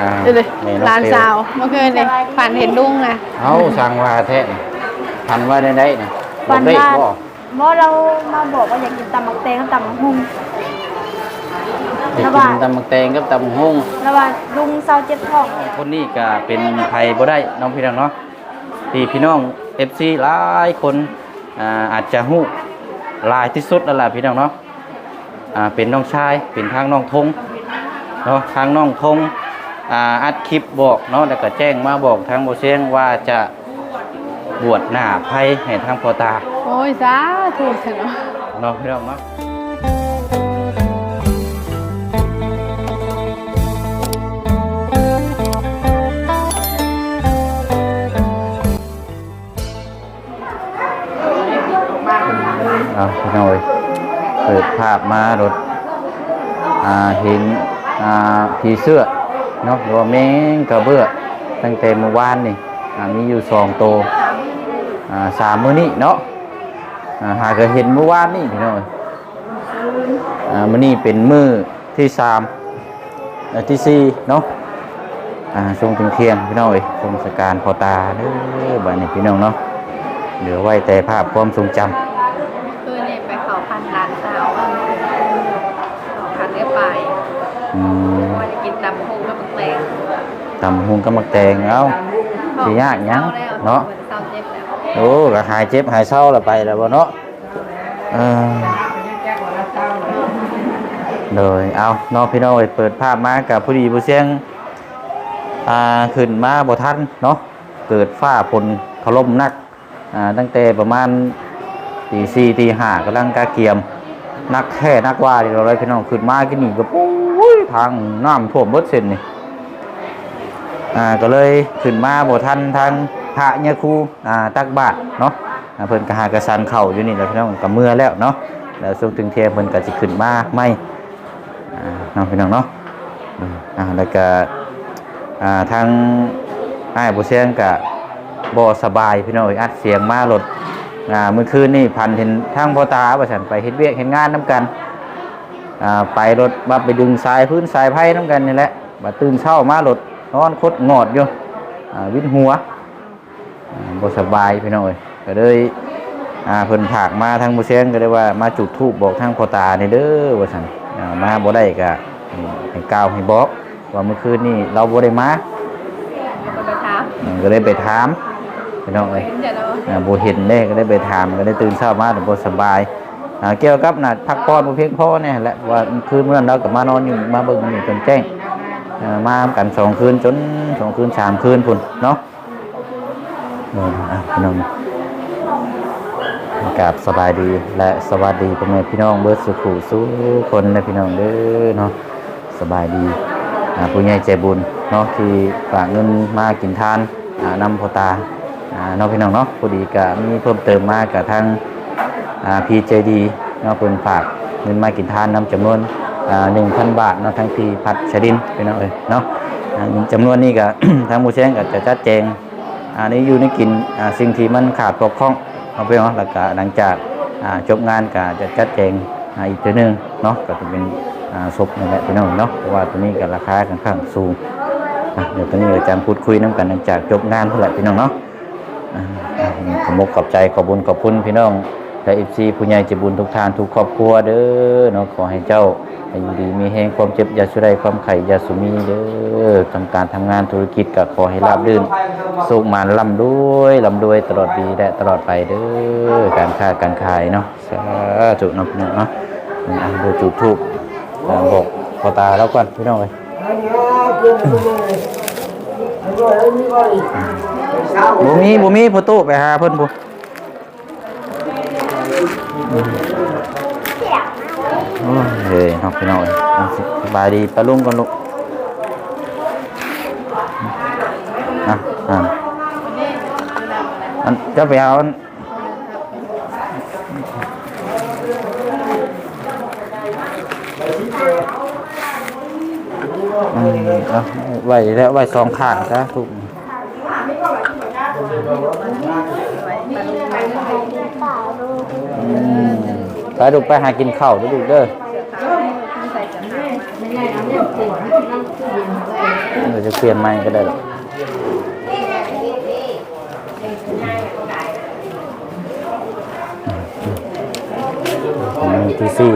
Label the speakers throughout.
Speaker 1: อ่า
Speaker 2: ดูดิ
Speaker 1: แม่น้อง
Speaker 2: หลาน
Speaker 1: เปล
Speaker 2: สาวเมื่อคืนเลยฝันเห็นลุงนะ
Speaker 1: เอาสั่งว่าแท้นี่พันว่าได้ได้นะบ
Speaker 3: ฝั
Speaker 1: อก
Speaker 3: น
Speaker 1: ได้
Speaker 3: ว่า
Speaker 1: บ่
Speaker 3: บ่เรามาบอกว่าอยากกินตำมักแตงกับตำมักหุ่ง
Speaker 1: ได้
Speaker 3: ระห
Speaker 1: กิ
Speaker 3: ว่าง
Speaker 1: นตำบักแตงกับตำบักฮง
Speaker 3: แล้วว่าลุงเศร้าเจ็บท้อง
Speaker 1: คนนี้ก็เป็นไผบ่ได้น้องพี่น้องเนาะที่พี่น้อง FC หลายคนอ่าอาจจะฮู้หลายที่สุดนั่นแหละพี่น้องเนาะอ่าเป็นน้องชายเป็นทางน้องทงเนาะทางน้องทง อ่าอัดคลิปบอกเนาะแล้วก็แจ้งมาบอกทางโบเชียงว่าจะบวชหน้าไผให้ทางพ่อตา
Speaker 2: โอ้ยสาถูกเถอะเนาะ
Speaker 1: เนาะพี่น้องเนาะเอาพี่น้องเอ้ยเปิดภาพมารถอ่าเห็นอ่าผีเสื้อเนาะหรือว่าแมงกระเบื้อตั้งแต่เมื่อวานนี่อ่ามีอยู่สองตัวอ่าสามมื้อนี้เนาะอ่าหากก็เห็นเมื่อวานนี่พี่น้องเอ้ยอ่ามื้อนี้เป็นมื้อที่สามเอ่อที่สี่เนาะอ่าช่วงถึงเที่ยงพี่น้องเอ้ยชมสการพอตาเด้อบัดนี้พี่น้องเนาะเหลือไว้แต่ภาพความทรงจำ
Speaker 2: คืนนี้ไปเขาพันหลานสาวเขาพันเรียบไป
Speaker 1: อืม
Speaker 2: ว่าจะกินตำพงกับมักแตง
Speaker 1: ตำหุงกับมักแตงเอ้าสิยากหยังเนาะ
Speaker 2: เหมือนเศร้าเจ็บแล้ว
Speaker 1: โอ้ก็หายเจ็บหายเศร้าและไปแล้วบ่เนาะเออเลยเอาเนาะพี่น้องเอ้ยเปิดภาพมากับผู้ดีผู้เสียงอ่าขึ้นมาบ่ทันเนาะเกิดฟ้าฝนถล่มหนักอ่าตั้งแต่ประมาณตีสี่ตีห้ากำลังกาเกียมนักแค่นักว่าที่เราเลยพี่น้องขึ้นมากินนี่ก็ปุ้ยทางน้ำท่วมเบิดเส้นนี่ อ่าก็เลยขึ้นมาบ่ทันทางพระเนี่ยครูอ่าตักบาตรเนาะเพิ่นก็หากระสันเข่าอยู่นี่แล้วพี่น้องก็เมื่อแล้วเนาะแล้วช่วงถึงเที่ยเพิ่นก็สิขึ้นมาไม่อ่าเนพี่น้องเนาะอ่าแล้วก็อ่าทางอ้ายบุเซียงกับบ่สบายพี่น้องอัดเสียงมารถอ่าเมื่อคืนนี่พันเห็นทางพ่อตาว่าฉันไปเฮ็ดเวียกเฮ็ดงานน้กันอ่าไปรถมาไปดึงสายพื้นสายไผ่น้กันนี่แหละมาตื่นเช้ามารถ นอนคดงอดอยู่อ่าวินหัวอ่าบ่สบายพี่น้องเอ้ยก็เลยอ่าเพิ่นผากมาทางบุเซียงก็เลยว่ามาจุดธูปบอกทางพ่อตานี่เด้อว่าซั่นอ่ามาบ่ได้ก็ให้ให้กล่าวให้บอกว่าเมื่อคืนนี่เราบ่ได้มา
Speaker 2: ก็ไปถาม
Speaker 1: อืมก็เลยไปถามพี่น้องเอ้ย
Speaker 2: เห็นจะแล้ว
Speaker 1: อ่าบ่เห็นเด้ก็ได้ไปถามก็ได้ตื่นเช้ามาแต่บ่สบายอ่าเกี่ยวกับน่ะพักผ่อนบ่เพียงพอเนี่ยแหละว่าคืนเมื่อนั้นเราก็มานอนอยู่มาเบิ่งอยู่จนแจ้งอ่า มากันสองคืนจนสองคืนสามคืนพุ่นเนาะพี่น้องกาบสบายดีและสวัสดีพ่อแม่พี่น้องเบิดสุขุสุคนนะพี่น้องเด้อเนาะสบายดีผู้ใหญ่ใจบุญเนาะที่ฝากเงินมากินทานนำพอตาเนาะพี่น้องเนาะพอดีก็มีเพิ่มเติมมากกับทางพีเจดีเนาะเพิ่นฝากเงินมากินทานนำจำนวน หนึ่งพันบาทเนาะทางพีพัดชดินพี่น้องเอ้ยเนาะจำนวนนี้ก็ทางมูเชงก็จะจัดแจงอ่านี่อยู่ในกินสิ่งที่มันขาดตกข้องเอาไปเนาะแล้วก็หลังจากจบงานก็จะจัดแจงอีกตัวนึงเนาะก็จะเป็นศพนี่แหละพี่น้องเนาะเพราะว่าตัวนี้ก็ราคาค่อนข้างสูงเดี๋ยวตัวนี้เราจะพูดคุยน้ำกันหลังจากจบงานเท่าไหร่พี่น้องเนาะอ่าอะขอบมกขอบใจขอบบุญขอบคุณพี่น้อง และเอฟซีผู้ใหญ่ใจบุญทุกทานทุกครอบครัวเด้อเนาะขอให้เจ้าให้อยู่ดีมีแห่งความเจ็บย่าสุใดความไข่ยาสุมีเด้อทำการทำงานธุรกิจก็ขอให้ราบรื่นสุขมานลำด้วยลำด้วยตลอดปีและตลอดไปเด้อการค้าการขายเนาะสาธุนะพี่น้องเนาะอะดูจุดทูบอ่าบอกพอตาแล้วก่อนพี่น้องเลยบุมีบุมีพอตู้ไปหาเพิ่นบุ เฮ้ยน้องพี่น้องเลยสบายดีปลาลุงก่อนลูกอะอะอันจะไปเอาอืมเอาไว้แล้วไว้สองข้างซะทุกอืม ไปลูกไปหากินข้าวเด้อลูกเด้อเดี๋ยวจะเปลี่ยนใหม่ก็ได้หรอกที่สี่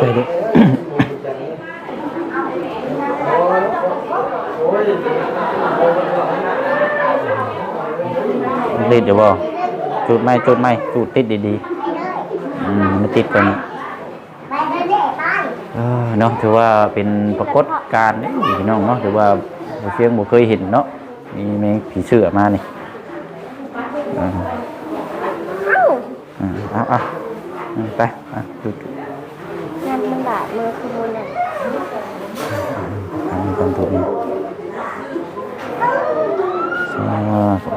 Speaker 1: ช่ดิ ติดอยู่บ่จุดไม่จุดไม่จุดติดดีๆอืมไม่ติดกันเออเนาะถือว่าเป็นปรากฏการณ์นี่พี่น้องเนาะถือว่าบ่เชียงบ่เคยเห็นเนาะมีแมงผีเสื้อมานี่เอออืมเอาเอาอืมไปอะจุด
Speaker 3: งานมันบาดมือคือบุญเนี่ย
Speaker 1: ทำความถูกนี่ เ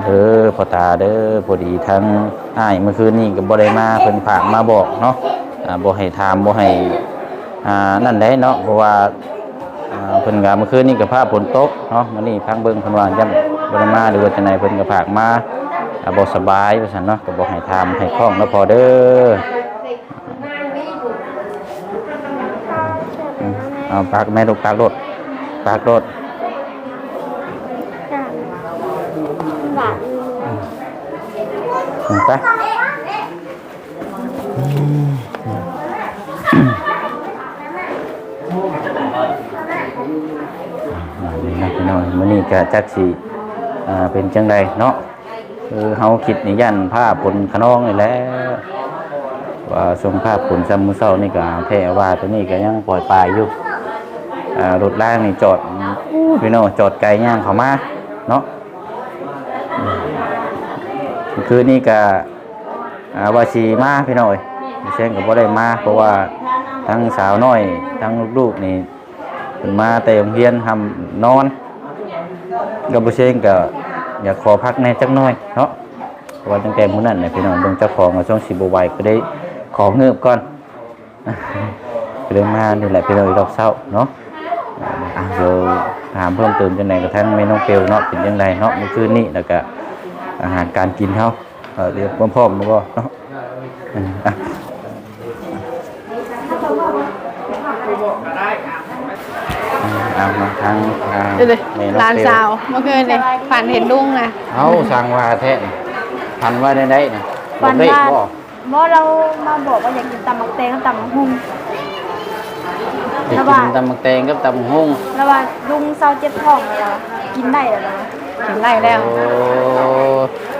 Speaker 1: ด้อพ่อตาเด้อพอดีทั้งอ้ายเมื่อคืนนี้ก็บ่ได้มาเพิ่นฝากมาบอกเนาะอ่าบ่ให้ถามบ่ให้อ่านั่นได้เนาะเพราะว่าอ่าเพิ่นก็เมื่อคืนนี้ก็พาฝนตกเนาะมื้อนี้พังเบิ่งเพิ่นว่าจังบ่ได้มาหรือว่าจังไดเพิ่นก็ฝากมาอ่าบ่สบายว่าซั่นเนาะก็บ่ให้ถามให้คล้องแล้วพอเด้ออืมเอาปากแม่ลูกปากรถปากรถ ไปนี่นะพี่น้องมื้อนี้ก็จักสิอ่าเป็นจังไดเนาะคือเฮาคิดนี่ยันผ้าผลขนองนี่แหละว่าทรงผ้าผลซ้ำมือเช้านี่ก็แท้ว่าตัวนี้ก็ยังปล่อยปลายอยู่อ่ารถล่างนี่จอดพี่น้องจอดไกลย่างเขามาเนาะ คือนี่ก็อ่าวาชีมาพี่น้อยเช่นกับบ่ได้มาเพราะว่าทั้งสาวน้อย ทั้งลูกๆนี่เป็นมาแต่โรงเรียนทำนอนกับบ่เช่นก็อยากขอพักในจักหน่อยเนาะเพราะว่าตั้งแต่มื้อนั้นน่ะพี่น้องเบิ่งเจ้าของช่วงสิบ่ไหวก็ได้ของเงือบก่อนก็เลยมานี่แหละพี่น้องอีกรอบเช้าเนาะอ่าเดี๋ยวถามเพิ่มเติมจังไดกระทั่งแม่น้องเปลวเนาะเป็นจังไดเนาะเมื่อคืนนี้แล้วก็ อาหารการกินเขาเอ่อเรียกพร้อมๆแล้วก็เนาะเอออะเอามาทางทาง
Speaker 2: เดี๋ยว
Speaker 1: แม่
Speaker 2: ๆ
Speaker 1: อง
Speaker 2: หลาน
Speaker 1: เปล
Speaker 2: สาวเมื่อคืนเลยฝันเห็นลุงนะ
Speaker 1: เอาสั่งว่าแท้นี่พันว่าได้ได้นะ
Speaker 3: ฟัน
Speaker 1: ได้
Speaker 3: ว่า
Speaker 1: บ่
Speaker 3: บ่เรามาบอกว่าอยากกินตำมักแตงกับตำมักหุ่ง
Speaker 1: จะ
Speaker 3: แล้ว
Speaker 1: กิ
Speaker 3: ว่า
Speaker 1: นตำมักแตงกับตำหุ่ง
Speaker 3: แล้วว่าลุงเศร้าเจ็บท้องแล้วกินได้แล้วนะ
Speaker 2: กินไล่แล้ว
Speaker 1: โอ้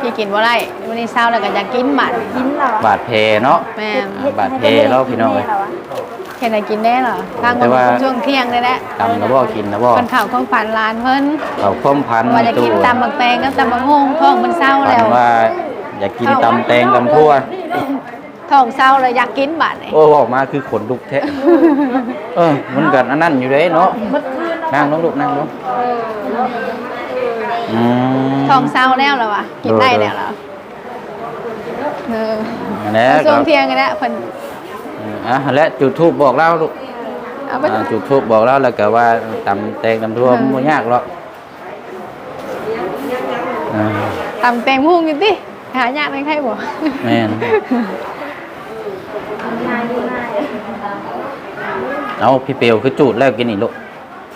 Speaker 2: พี่กินว่าไล่วันนี้เช้าแล้วก็อยากกินหมัน
Speaker 3: กินแล้วอะ
Speaker 1: บาดแผลเนาะ
Speaker 2: แม่
Speaker 3: ฮ็ด
Speaker 1: บาด
Speaker 3: ให้
Speaker 1: แผลเราพี่น้องเอ้ย
Speaker 3: กิแแล้วะ
Speaker 2: เห็นอะไรกินแน่เหรอทาง
Speaker 1: แต่ว่า
Speaker 2: ช่วงเที่ยงเลยแหละ
Speaker 1: ตำนะบ่กินนะบ่
Speaker 2: คนข่าวของฝันร้านเพิ่น
Speaker 1: เขาคมพัน
Speaker 2: ว่าจะกินตำบักแตงกับตำบักฮงท้องมันเศร้า
Speaker 1: พั
Speaker 2: แล้
Speaker 1: น
Speaker 2: ว
Speaker 1: ว่าอยากกินตำแตงตำทั่ว
Speaker 2: ท้องเศร้าเลยอยากกินบัดนี่
Speaker 1: โอ้ออกมาคือขนลุกแท้ เออมันกันอันนั้นอยู่เลยเนาะนั่งลงลูกนั่งลงอืม
Speaker 2: ท้องเศร้าแล้วเหรอวะกินได้แล้วเหรอเออ
Speaker 1: อันนี้
Speaker 2: ช่
Speaker 1: ก็
Speaker 2: วงเที่ยงกันแล้วเพิ่น
Speaker 1: อะและจุดทูบบอกเล่าลูก
Speaker 2: เอาไป
Speaker 1: อ่าจุดทูบบอกเล่าแล้วก็ว่าตำแตงตำทั่วมันบ่ยากหรอกอ่า
Speaker 2: ตำแตงพุ่งกินติหายากในใครบ่
Speaker 1: แม่น
Speaker 3: ง่ายดีง่าย
Speaker 1: เอาพี่เปียวคือจุดแล้วกินนี่ลูก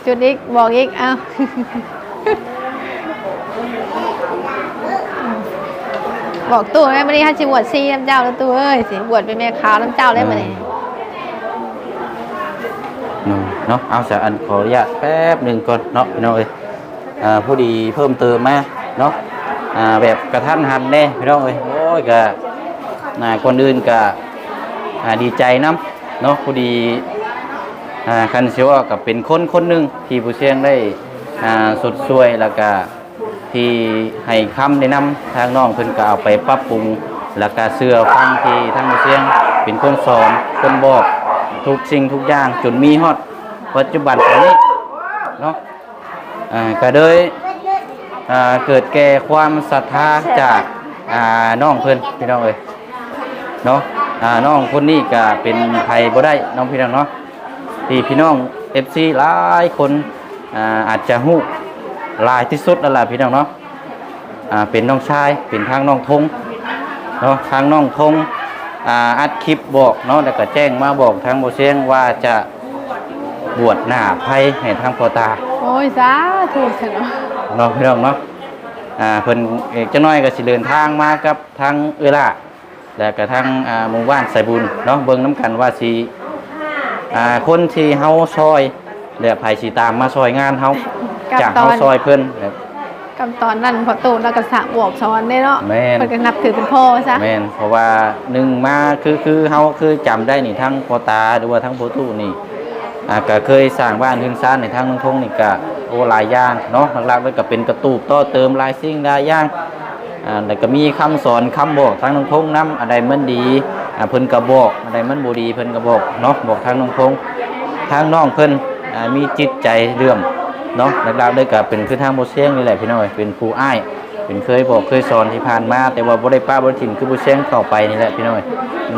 Speaker 2: จุดอีกบอกอีกเอา บอกตู้แม่มานี่ฮัชิบวชซีน้ำเจ้าแล้วตู้เอ้ยสิบวชเป็นแม่ขาวน้ำเจ้าเลยมานี่
Speaker 1: อืมเนาะเอาสะอันขออนุญาตแป๊บหนึ่งก่อนเนาะพี่น้องเอ้ยอ่าพอดีเพิ่มเติมมาเนาะอ่าแบบกระทันหันแน่พี่น้องเอ้ยโอ้ยก็น่าคนอื่นก็อ่าดีใจน้ำเนาะพอดีอ่าคันเชียวากับเป็นคนคนหนึ่งที่ผู้เชี่ยงได้อ่าสุดช่วยแล้วก็ ที่ให้คำแนะนำทางน้องเพิ่นก็เอาไปปรับปรุงแล้วก็เสื้อฟังที่ทางเชี่ยงเป็นคนสอนคนบอกทุกสิ่งทุกอย่างจนมีฮอดปัจจุบันนี้เนาะอ่าก็เลยอ่าเกิดแก่ความศรัทธาจากอ่าน้องเพิ่นพี่น้องเอ้ยเนาะอ่าน้องคนนี้ก็เป็นไผบ่ได้น้องพี่น้องเนาะที่พี่น้อง FC หลายคนอ่าอาจจะฮู้ ลายที่สุดนั่นแหละพี่น้องเนาะอ่าเป็นน้องชายเป็นทางน้องทงเนาะทางน้องพงอ่าอัดคลิปบอกเนาะแล้วก็แจ้งมาบอกทางโบเชียงว่าจะบวชหน้าไพ่ให้ทางพ่อตา
Speaker 2: โอ้ยสาถูกเถอะเนาะ
Speaker 1: เนาะพี่น้องเนาะอ่าเพิ่นเอกจักหน้อยก็สิเดินทางมากับทางเอื้อล่าแล้วก็ทางอ่าหมู่บ้านไสบุญเนาะเบิ่งน้กันว่าสิอ่าคนที่เฮาซอยและไผสิตามมาซอยงานเฮา
Speaker 2: กับ
Speaker 1: จาก
Speaker 2: ตอ
Speaker 1: เฮานซอยเพิ่นแบบ
Speaker 2: กับตอนนั้นพอตูนแล้วก็สระบวกซ้อนได้เนาะ
Speaker 1: แม่น
Speaker 2: เพิ่นก็นับถือเป็นพ่อซะ
Speaker 1: แม่นเพราะว่าหนึ่งมาคือคือเฮาคือจำได้นี่ทั้งพ่อตาหรือว่าทั้งพ่อตู้นี่อ่าก็เคยสร้างบ้านทึงซ่านในทางเมืองทงนี่ก็โอ้หลายอย่างเนาะหลักๆเลยก็เป็นกระตูบต่อเติมหลายสิ่งหลายอย่างอ่าแล้วก็มีคำสอนคำบอกทางเมืองทงนํอะไรมันดีอ่าเพิ่นก็บอกอะไรมันบ่ดีเพิ่นก็บอกเนาะบอกทางเมืองทงทางน้องเพิ่นอ่ามีจิตใจเลื่อม เนาะหลักๆเลยก็เป็นคือทางโบเซียงนี่แหละพี่น้อยเป็นครูอ้ายเป็นเคยบอกเคยสอนที่ผ่านมา แต่ว่าบ่ได้ป้าบ่ได้ทิมคือบ่เชียงเข้าไปนี่แหละพี่น้อย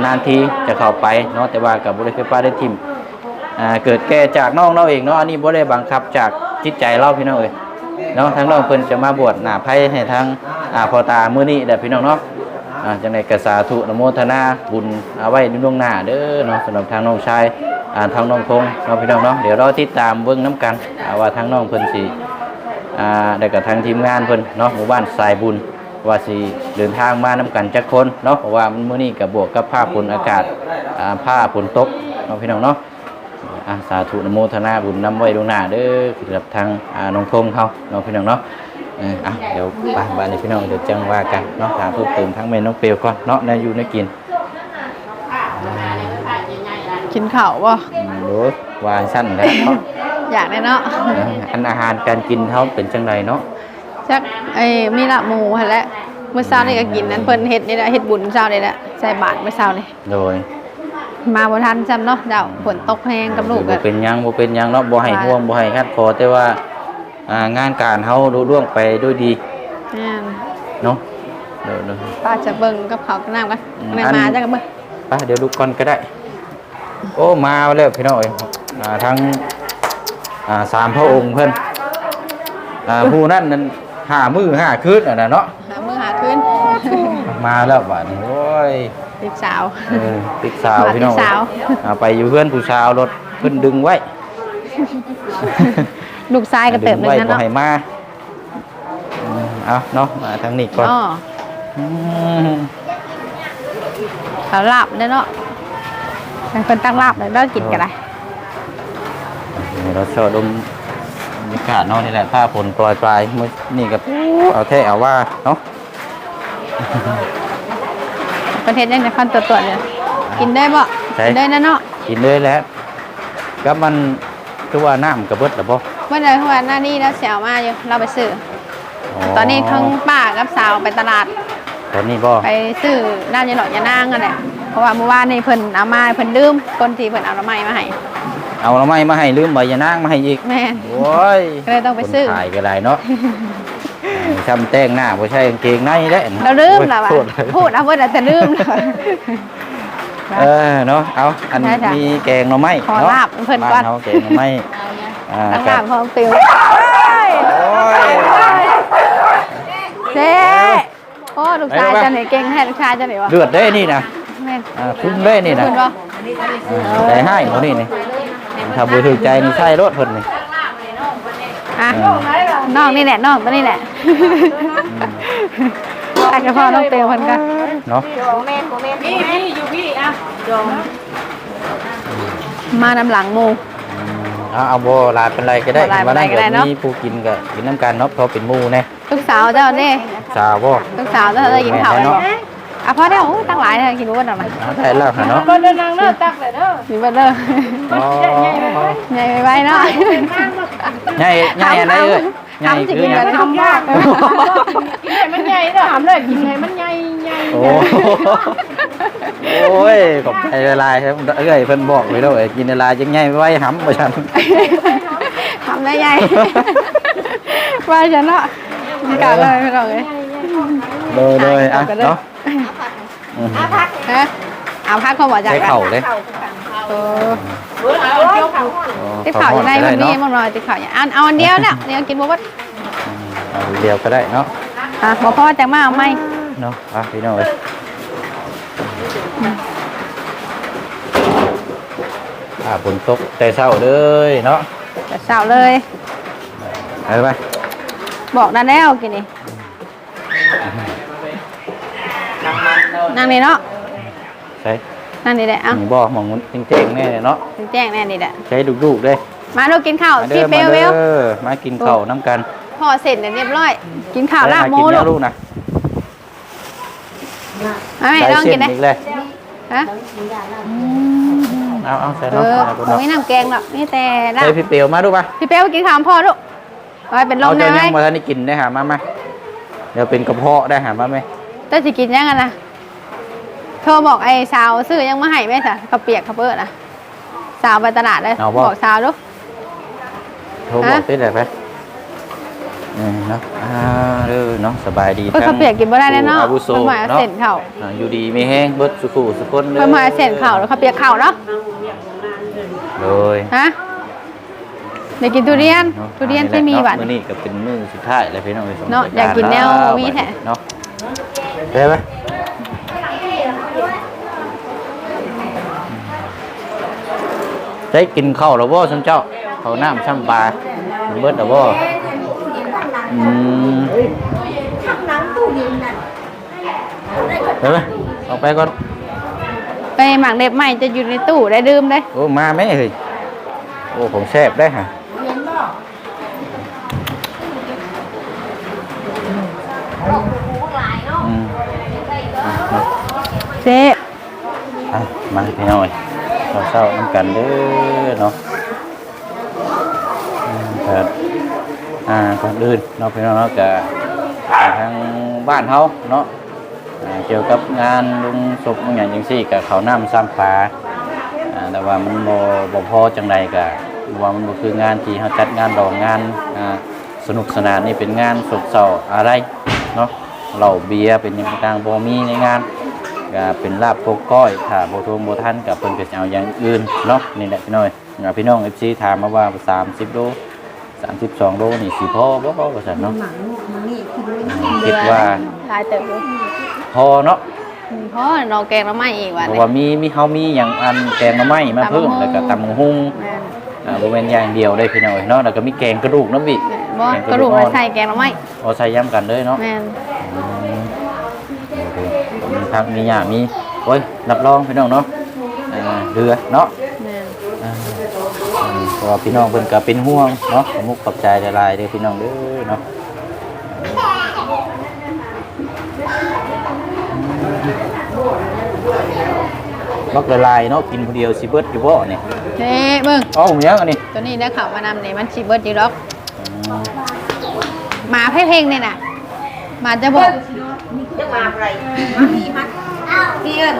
Speaker 1: นานทีจะเข้าไปเนาะแต่ว่ากับบ่ได้เคยป้าได้ทิมอ่าเกิดแก่จากน้องเราเองเนาะอันนี้บ่ได้บังคับจากจิตใจเราพี่น้องเอ้ยเนาะทั้งน้องเพิ่นจะมาบวชหน้าไผให้ทางอ่าพอตามื้อนี้แหละพี่น้องเนาะอ่าจังได๋ก็สาธุนโมทนาบุญเอาไว้ในล่วงหน้าเด้อเนาะสำหรับทางน้องชาย อ่าทางน้องพงเนาะพี่น้องเนาะเดี๋ยวเรอติดตามเบิ่งนํกันว่าทางน้องเพิ่นสิอ่าได้กับทางทีมงานเพิ่นเนาะหมู่บ้านสายบุญว่าสิเดินทางมานํกันจักคนเนาะเพราะว่ามันมื้อนี้ก็บบวกกับผ้าฝนอากาศอ่าผ้าฝนตกเนาะพี่น้องเนาะอาสาธุนโมทนาบุญนำไว้ล่วงหน้าเด้อสำหรับทางอ่าน้องพงเขาเนาะพี่น้องเนาะเอออะเดี๋ยวไปบ้านนี้พี่น้องเดี๋ยวจังว่ากันเนาะถามเพิ่มเติมทั้งแม่น้องเปลวก่อนเนาะในอยู่ในกิน
Speaker 2: กินข้าวบ่
Speaker 1: อืมโดยว่าสั้นแล้วเนาะ
Speaker 2: อยากได้เนาะ
Speaker 1: เอออันอาหารการกินเขาเป็นจังไรเนาะ
Speaker 2: จักไอ้มีละหมูหั่นแหละเมื่อเช้านี่ก็กินนั้นเพิ่นเฮ็ดนี่แหละเฮ็ดบุญเช้านี่แหละใส่บาตรเมื่อเช้านี่
Speaker 1: โดย
Speaker 2: มาบ่ทันซ้ำเนาะเจ้าฝนตกแรงกับลูก
Speaker 1: บ่
Speaker 2: ก็
Speaker 1: เป็นหยังบ่เป็นหยังเนาะบ่ให้
Speaker 2: ว่า
Speaker 1: ห่วงบ่ให้คัดคอแต่ว่าอ่างานการเฮาลุล่วงไปด้วยดี
Speaker 2: แม่น
Speaker 1: เนาะเดี๋ยวเดี๋ยว
Speaker 2: ป้าจะเบิ่งกับข้าวกับน้ำกัน
Speaker 1: อืม
Speaker 2: แม่
Speaker 1: อัน
Speaker 2: มาจังกันเบิ่ง
Speaker 1: ไปเดี๋ยวลุกก่อนก็ได้ โอ้มาแล้วพี่น้องเอ้ยอ่าทั้งอ่าสามพระองค์เพิ่นอ่าผู้นั้นนั้นห้ามื้อห้าคืนอะนะเนาะ
Speaker 2: หามื้อหาคืน
Speaker 1: มาแล้วบัดนี้โอ้ย
Speaker 2: ลูกสาว
Speaker 1: เออติ๊กสาว
Speaker 2: มา
Speaker 1: พี่น้อง
Speaker 2: ติ๊กสาว
Speaker 1: อ่าไปอยู่เพื่อนผู้สาวรถเพิ่นดึงไว้
Speaker 2: ลูกชายก็เติบหนึง
Speaker 1: ไว้
Speaker 2: นั่น
Speaker 1: บ่
Speaker 2: เนาะ
Speaker 1: ให้มาอืมเอาเนาะมาทางนี้ก่อน
Speaker 2: อ๋อ
Speaker 1: อืม
Speaker 2: เขาลาบเด้อเนาะ เป็นคนตั้งลาบเลยเด้อกินกันได้
Speaker 1: เราชอดมบรรยากาศเนาะนี่แหละผ้าฝนปลอยปลายมื้อนี่กับเอาแท้เอาว่าเนาะ
Speaker 2: ประเทศยังจะคันตัวตัวๆเนี่ยกินได้บ่กินได้นะเนาะ
Speaker 1: กินเลยแหล้วก็มันคือว่าน้ำกระเบิดหรือบ่
Speaker 2: เมื่อใดเพราะว่าหน้านี้แล้วเสียวมาอยู่เราไปซื้ออตอนนี้ทั้งป้ากับสาวไปตลาด
Speaker 1: ตอนนี้บ่
Speaker 2: ไปซื้อน้ำยาหลอดยานางกันแหละ เพราะว่าเมื่อวานนี่เพิ่นเอามาเพิ่นลืมคนที่เพิ่นเอาละไม้มาให้
Speaker 1: เอาละไม้มาให้ลืมใบยานางมาให้อีก
Speaker 2: แม่น
Speaker 1: โอ้ย
Speaker 2: ก็เลยต้องไปซื้อ
Speaker 1: คนขายก็ได้เนาะทำแต่งหน้าบ่ใช่กางเกงในเด้
Speaker 2: เราลืมแล้วว่ะ
Speaker 1: โทษ
Speaker 2: พูดเอาเพิ่นอาจจะลืมแล้ว
Speaker 1: เออเนาะเอาอัน
Speaker 2: ใช่จ้ะ
Speaker 1: มีแกงหน่อไม้
Speaker 2: ขอ
Speaker 1: เนาะ
Speaker 2: ลาบเพิ่นก่อน
Speaker 1: บ้าเฮาแกงหน่อไม้อ่า
Speaker 2: ตั้ง
Speaker 1: กั
Speaker 2: ลา
Speaker 1: บบ
Speaker 2: พร้อมปิว
Speaker 1: โอ้ย
Speaker 2: เจ๊โอ้ลูกชายจะไหนเก่งแท้ลูกชายจะไหนวะ
Speaker 1: เลือดได้นี่นะ
Speaker 2: แม่น
Speaker 1: อ่าคุ้มได้นี่นะ
Speaker 2: เพิ่นบ่
Speaker 1: ใจให้หมดนี่นี่ถ้าบ่ถูกใจนี่ใช่รถเพิ่นนี่
Speaker 2: อะน้องนี่แหละน้องตัวนี้แหละอาจจะพ่อน้องเตวเพิ่นกัน
Speaker 1: เนาะ
Speaker 2: มานำหลังหมู
Speaker 1: เอาเอาบ่ลาเป็นไรก็ได้
Speaker 2: บ่ลาเป็นไรก็ได้
Speaker 1: มา
Speaker 2: เนาะ
Speaker 1: มีผู้กินก็กินน้ำกันเนาะเพราะเป็นหมู่แน่
Speaker 2: ลูกสาวเจ้าเด้
Speaker 1: สาวบ่
Speaker 2: ลูกสาวเจ้าได้กินข้าว
Speaker 1: แม่เนาะ
Speaker 2: อะพ่อเด้อโอ้ยตั้งหลายเลยกินบ่หน่อย
Speaker 1: เอาได้แล้วค่ะเนาะ
Speaker 2: เดินนางเด้อตักเลยเด้อกินบ่เด้อ
Speaker 1: อ๋อ
Speaker 2: ใหญ่ไปๆเนาะ
Speaker 1: ใหญ่ใหญ่อะไรเอ้ยใหญ่
Speaker 2: ทำสิ
Speaker 1: คือ
Speaker 2: กิน
Speaker 1: หยั
Speaker 2: กั
Speaker 1: ง
Speaker 2: นทำมาก
Speaker 3: กินให้มันใหญ่เด้อถามเลยกินให้มันใหญ่ใหญ่
Speaker 1: โอ้โอ้ยขอบใจละลายครับเอ้ยเพิ่นบอกไว้แล้วเอ้ยกินละลายจังใหญ่ไว้หำบ่ฉัน
Speaker 2: ทำได้ใหญ่ว่าฉันเนาะมีกาเลยไม่ต้องเลย
Speaker 1: เดยเดยอะเนาะอาพัก
Speaker 2: ฮะเอาพักเขาบอกจาก
Speaker 1: ใช้เข่าเลย
Speaker 2: เออติเข่าอย่างไรมันนี่มันรอยติเข่าอย่างอันเอาอันเดียวเนี่ยเดียวกินบัวบัด
Speaker 1: เอเดียวก็ได้เนาะ
Speaker 2: อะบอกพ่อแจะมาเอาไหม
Speaker 1: เนาะอะพี่น้องเลยอ่าฝนตกแต่เช้าเลยเนาะ
Speaker 2: แต่เช้าเลย
Speaker 1: ไปไป
Speaker 2: บอกนั่นแล้วกินนี่ นั่งนี่เนาะ
Speaker 1: ใช้
Speaker 2: นั่งนี่แหละเอ้า
Speaker 1: หมูบ่หมองมันเจ๋งๆแน่เนาะ
Speaker 2: แจ้งแน่นี่แหละ
Speaker 1: ใช้ดุๆเด้
Speaker 2: มาดูกินข้าว
Speaker 1: มา
Speaker 2: สิ
Speaker 1: เด้อ
Speaker 2: เปล
Speaker 1: มาว
Speaker 2: เว
Speaker 1: เด้
Speaker 2: ล
Speaker 1: อมากินข้าวน้ำกัน
Speaker 2: พ่อเสร็จเรียบร้อย กินข้าวลาบห
Speaker 1: กิ
Speaker 2: มู
Speaker 1: น
Speaker 2: ลู
Speaker 1: แล้ว
Speaker 2: ก
Speaker 1: ลูกนะ
Speaker 2: มาแม่
Speaker 1: ใส่
Speaker 2: ลอง
Speaker 1: เส้
Speaker 2: กิน
Speaker 1: น
Speaker 2: เลย
Speaker 1: อีกเลย
Speaker 2: ฮะ
Speaker 1: เอาเอาใส่
Speaker 2: เอ
Speaker 1: เนาะ
Speaker 2: อ
Speaker 1: ใส่คุณ
Speaker 2: ตร
Speaker 1: เนาะ
Speaker 2: งนี้น้ำแกงหรอกนี่แต่ลาบ
Speaker 1: เฮ้ยพี่เปียวมาดูป่ะ
Speaker 2: พี่เป้กินข้าวพ่อลูกไว้เป็นล
Speaker 1: เอา
Speaker 2: ม
Speaker 1: เจ้า
Speaker 2: นะไหม
Speaker 1: ยังมาท่านได้กินได้หามาไหมเดี๋ยวเป็นกระเพาะได้หามาไหม
Speaker 2: เจ้าจะกินยังไงนะโท รบอกไอ้สาวซื้อยังมาให้ไหมจ๊ะกระเปียกกระเปิดนะสาวไปตลาดเลยบอกสาวลูก
Speaker 1: โทรบอกได้เลยไปนี่เนาะอ่าเด้อเนาะสบายดี
Speaker 2: เอ้ยกระเปียกกินไม่ได้แน่เนาะ
Speaker 1: อาวุโส
Speaker 2: เพิ่นหมาย
Speaker 1: เนาะ
Speaker 2: เส้นเข่า
Speaker 1: อ่าอยู่ดีมีแห้งเบิดสุขุสุคนเลย
Speaker 2: เพิ่นหมายเส้นเข่าแล้วกระเปียกเข่าเนาะ
Speaker 1: โดย
Speaker 2: ฮะเดี๋ยวกินทุเรียนทุเรียนที่มีหวาน
Speaker 1: มื้อนี้ก็เป็นมื้อสุดท้ายแล้วพี่น้องไปส่ง
Speaker 2: เนาะ
Speaker 1: ร
Speaker 2: อยากกินแนวมีแท้
Speaker 1: เนาะได้ไหม ได้กินข้าวแล้วบ่ซั่นเจ้าข้าวน้ำช่ำปลาเบิดแล้วบ่อืม
Speaker 3: น้ำตู้เย็นนั่น
Speaker 1: ได้ไหมออกไปก่อน
Speaker 2: ไปหมักเล็บใหม่จะอยู่ในตู้ได้ดื่มได้
Speaker 1: โอ้มาไหมเฮ้ยโอ้ผมแซ่บได้ฮะ
Speaker 3: เย็นบ่
Speaker 1: อืมอะมา
Speaker 2: เจ๊
Speaker 1: อะมาพี่น้อย เราเศร้าน้ำกันเด้อเนาะอืมแต่อ่าก่อนอื่นเนาะพี่น้องเนาะกับทางบ้านเฮาเนาะเกี่ยวกับงานลุงศพลุงอย่างจังซี่กับเขาน้ำซ้ำปลาอ่าแต่ว่ามันบ่บ่พอจังใดกะว่ามันบ่คืองานที่เฮาจัดงานดองงานสนุกสนานนี่เป็นงานสดเศร้าอะไรเนาะเหล้าเบียร์เป็นอย่างต่างบ่มีในงาน ก็เป็นลาบโกก้อยถ้าโบทงโบทันกับเพิ่นก็จะเอาอย่างอื่นเนาะนี่แหละพี่น้อยอ่าพี่น้อง FC ถามมาว่า30โล32โลนี่สิพอบ่พอว่าซั่นเนาะอืมคิดว่า
Speaker 2: ลายเติบดู
Speaker 1: พอเนาะ
Speaker 2: เพราะนอแกงแล้วไม่อีกวัน
Speaker 1: เพ
Speaker 2: นี้
Speaker 1: ราะว่ามีมีเฮามีหยังอันแกงหน่อไม้มาเพิ่ม
Speaker 2: ตำบักหุ่ง
Speaker 1: แล้วก็ตำบักหุ่ง
Speaker 2: แม่น
Speaker 1: อ่าบ่แม่นอย่างเดียวได้พี่น้อยเนาะแล้วก็มีแกงกระดูกน้ำบิ
Speaker 2: บ่
Speaker 1: แง
Speaker 2: กระดูก
Speaker 1: อ่
Speaker 2: เรา
Speaker 1: อน
Speaker 2: ใส่แกงแล้วไม่
Speaker 1: เอาใส่ย้ำกันเลยเนาะ
Speaker 2: แม่น
Speaker 1: อืมโอ เคมีผักมีหญ้ามีโอ้ยรับรองพี่น้องเนาะอ่าเรือเนาะ
Speaker 2: แม่น
Speaker 1: อ่าอืมเพราะว่าพี่น้องเพิ่นก็เป็นห่วงเนาะขอมุกขอบใจหลายๆเด้อพี่น้องเด้อเนาะบักละลายเนาะกินผู้เดียวสิเบิดอยู่บ่เนี่ย
Speaker 2: เด้เบิ่ง
Speaker 1: เอ้าหยังอันนี้
Speaker 2: ตัวนี้ได้ข่าวมานำนี่มันชีเบิร์ดอยู่ดอก
Speaker 1: อืม
Speaker 2: หมาเพ่งๆนี่น่ะหมาจะบอก
Speaker 3: จะมาอะไรมามีมันเพี้ยน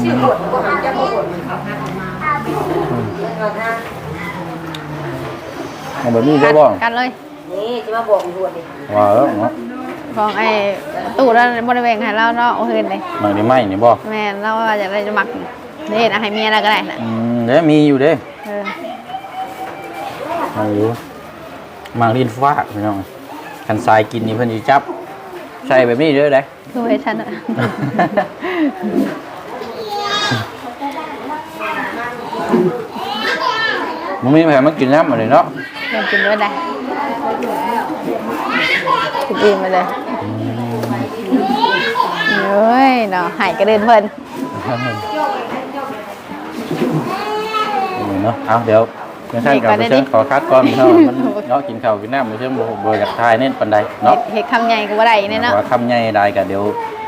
Speaker 3: ชื่อหดก็หาจะบ่หด
Speaker 1: มันแบบนี้ได้บ่
Speaker 2: กันเลย
Speaker 3: นี่จะมาบอกหวดดิ
Speaker 1: ว่าแล้วเนาะ
Speaker 2: ของไอ้ตู้แล้วบริเวณให้เราเนาะโอเคเลย
Speaker 1: มันได้ไหมนี่บ่
Speaker 2: แม่นเราว่าอยากได้จะหมักนี่นะให้เมียอะไรก็ได้นะ
Speaker 1: อืมเด้มีอยู่เด้
Speaker 2: เออ
Speaker 1: เอาอยู่มางลิ้นฟ้าพี่น้องคันทรายกินนี่เพิ่นสิจับ ใส่แบบนี้เด้อเด้
Speaker 2: ดูให้ฉันอะ
Speaker 1: มันมีแผลมันกินน้ำมาเลยเนาะ
Speaker 2: เดี๋ยวกินด้วยได้กินอิ่มไปเลยเฮ้ยเนาะหายกระเด็นเพลิน
Speaker 1: เนาะเอาเดี๋ยว ไม่ใช่กับเชิญขอคัดก่อนเนาะมันเนาะกินข้าวกินน้ำไม่ใช่บ่บ่อยากทายเน้นปานใด
Speaker 2: เห็
Speaker 1: เนาะ
Speaker 2: ดเห็ดคำใหญ่ก็ว่าได้เนี่ยเนาะ
Speaker 1: ว่าคำใหญ่ได้ก็เดี๋ยว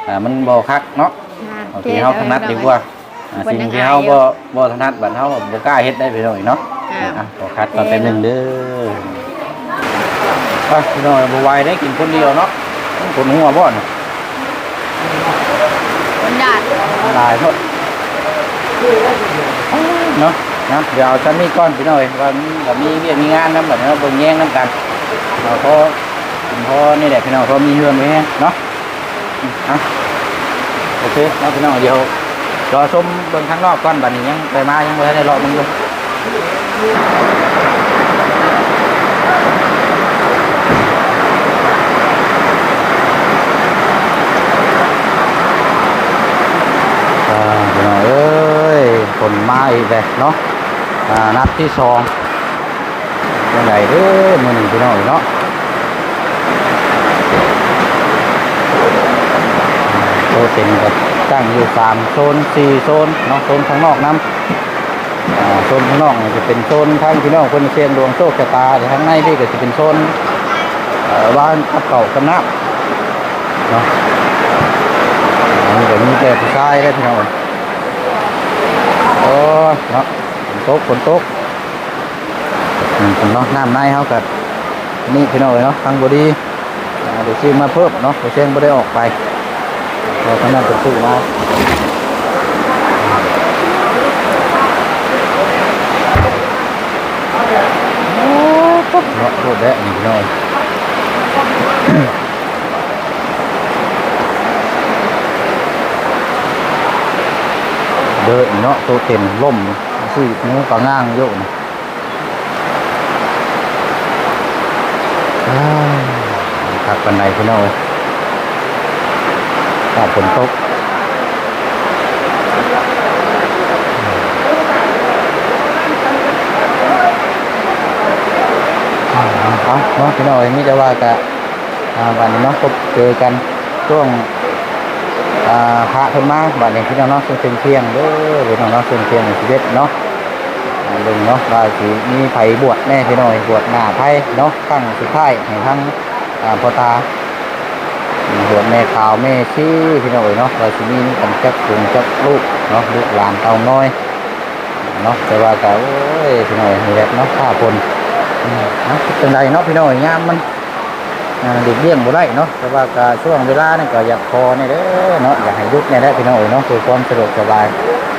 Speaker 1: อ่ามันบ่คักเนาะ
Speaker 2: อ่า
Speaker 1: โอเคเฮาถนัดดีกว่าอ่าสิ่งที่เฮาบ่บ่ถนัดบัดเฮาบ่กล้าเฮ็ดได้พี่น้องเนาะอะขอคัดก่อนแป๊บหนึงเด้อไปพี่น้องบ่ไหวได้กินคนเดียวเนาะคนหัวบ่เนาะ
Speaker 2: คนญาติ
Speaker 1: หลายโทษเนาะ นะเดี๋ยวเอาชั้นนี้ก่อนพี่น้อยว่าแบบมีเวียกมีงานนำแบบนี้เราเบิ่งแย่งน้ำกันเราพอคุณพ่อนี่แหละพี่น้องพอมีเฮือนไห้เนาะอะโอเคเนาะพี่น้องเดี๋ยวรอชมเบิ่งข้างนอกก่อนแบัดนี้ยังไปมายังบ่ได้รอมึงอยู่อ่าพี่น้องเอ้ยฝนมาอีกแล้วเนาะ นัดที่สองยังไงเด้อมื้อนี้พี่น้องเนาะโซนเต็มก็ตั้งอยู่สามโซนสี่โซนเนาะโซนข้างนอกน้ำโซนข้างนอกจะเป็นโซนทางพี่น้องคนเชียงดวงโชคชะตาแต่ข้างในพี่ก็จะเป็นโซนบ้านทับเก่ากันน้ำเนาะอันนี้ก็มีแต่ผู้ชายได้พี่น้อง โอ้ยเนาะฝน ตกฝนตกอืมผมเนาะน้ำในเขากับนี่พี่น้องเอ้ยเนาะทางบดีเดี๋ยวซื้อมาเพิ่มเนาะเดี๋ยวเชียงไม่ได้ออกไปเราทางนั้นเป็นซื้มาเนาะโทษแดะนี่พี่น้องเดินเนาะตัวเต็มล่ม ซื้อหมูปลาง่างโยนะขับปันไดพี่น้องเอ้ยถ้าฝนตกเนาะพี่น้องเอ้ยมิจะว่ากะอ่าวันนี้เนาะพบเจอกันช่วง พระเพิ่นมากบัดนี้พี่น้องเนาะซึ่งเป็นเที่ยงเด้อพี่น้องเนาะซึ่งเที่ยงชีวิตเนาะอ่าเบิ่งเนาะว่าสิมีไผบวชแน่พี่น้อยบวชหน้าไผเนาะครั้งสุดท้ายให้ทั้งพ่อตาบวชแม่ขาวแม่ชี้พี่น้อยเนาะว่าสิมีกันจักลุงจักลูกเนาะลูกหลานเต้าน้อยเนาะแต่ว่าก็โอ้ยพี่น้อยนี่แหละเนาะข้าพลอืมเนาะจังไดเนาะพี่น้อยยามมัน เด็กเลี้ยงบ่ได้เนาะแต่ว่าก็ช่วงเวลานี่ก็อยากพอนี่เด้อเนาะอยากให้ยุดนี่แหละพี่น้องเนาะเพื่อความสะดวกสบาย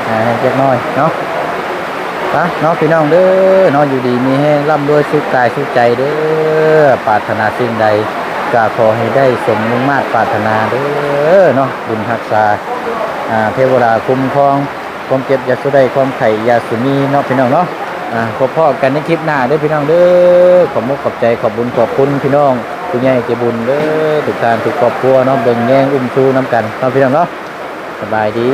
Speaker 1: อ่าให้เล็กน้อยเนาะปเนาะพี่น้องเด้อเนาะอยู่ดีมีแห้ร่ำรวยสุขกายสุขใจเด้อปรารถนาสิ่งใดก็ขอให้ได้สมมุ่งมาตรปรารถนาเด้อเนาะบุญรักษาเทวดาคุ้มครองความเจ็บยาสุได้ความไข่ยาสุมีเนาะพี่น้องเนาะอ่าพบพ่อกันในคลิปหน้าเด้อพี่น้องเด้อขอบมุกขอบใจขอบบุญขอบคุณพี่น้อง ผู้ใหญ่ใจบุญเด้อทุกท่านทุกครอบครัวเนาะเบิ่งแย่งอุ้มชูน้ำกันเนาะพี่น้องเนาะสบายดี